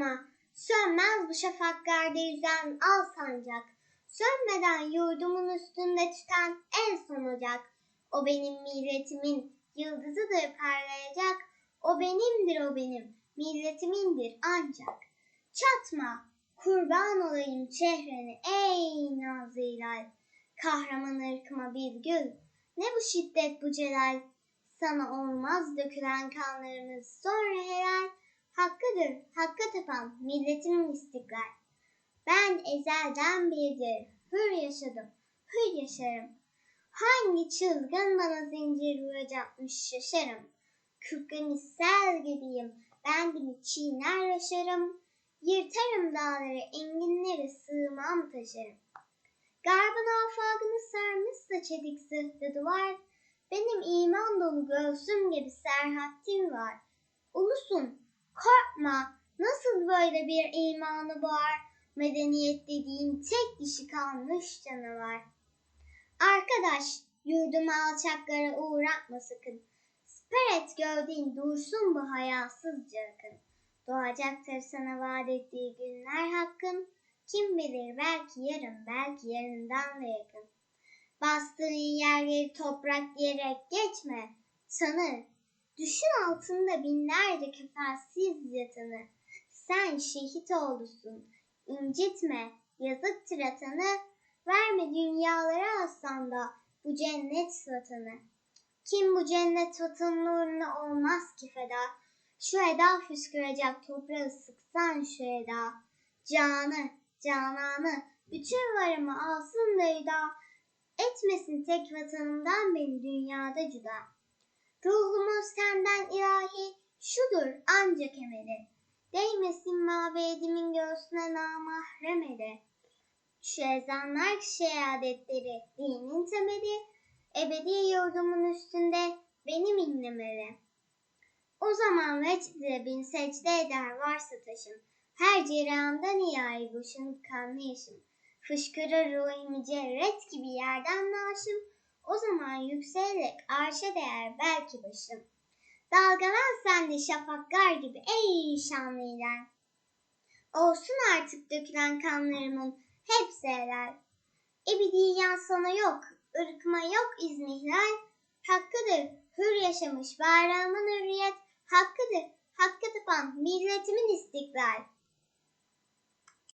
yurduma. Sönmez bu şafaklarda yüzen al sancak. Sönmeden yurdumun üstünde tüten en son ocak. O benim milletimin yıldızıdır parlayacak. O benimdir o benim, milletimindir ancak. Çatma, kurban olayım çehreni ey nazlı hilal. Kahraman ırkıma bir gül, ne bu şiddet bu celal. Sana olmaz dökülen kanlarımız sonra helal. Hakkıdır, hakka tapan milletimin istiklal. Ben ezelden beridir hür yaşadım, hür yaşarım. Hangi çılgın bana zincir vuracakmış şaşarım. Kürkün sel gibiyim, ben gibi çiğner yaşarım. Yırtarım dağları, enginleri sığmam taşırım. Garbın afakını sarmışsa çedik zırhlı duvar, benim iman dolu göğsüm gibi serhattim var. Ulusun, korkma, nasıl böyle bir imanı var? Medeniyet dediğin tek dişi kalmış canavar. Arkadaş, yurdumu alçaklara uğratma sakın. Siper et gövdin dursun bu hayasızca akın. Doğacaktır sana vaat ettiği günler hakkın. Kim bilir belki yarın, belki yarından da yakın. Bastığın yerleri toprak diyerek geçme. Tanı, düşün altında binlerce kefensiz yatanı. Sen şehit oldusun, incitme, yazıktır atanı. Verme dünyalara aslan da bu cennet vatanı. Kim bu cennet vatanın uğruna olmaz ki feda. Şu eda fışkıracak toprağı sıksan şu eda. Canı, cananı, bütün varımı alsın da eda. Etmesin tek vatanımdan beni dünyada cüda. Ruhumun senden ilahi şudur ancak emeli. Değmesin mabedimin göğsüne namahrem ele. Şu ezanlar ki şehadetleri dinin temeli. Ebedi yurdumun üstünde benim inlemeli. O zaman vecde bin secde eder varsa taşım. Her ceryandan nihai boşanıp kanlı yaşım. Fışkırır ruhi mücerret gibi yerden naşım. O zaman yükselerek arşa değer belki başım. Dalgalan sen de şafaklar gibi ey şanlı iler. Olsun artık dökülen kanlarımın hepsi helal. Ebediyen sana yok, ırkıma yok izmihlal. Hakkıdır hür yaşamış bayrağımın hürriyet. Hakkıdır hakka tapan milletimin istiklal.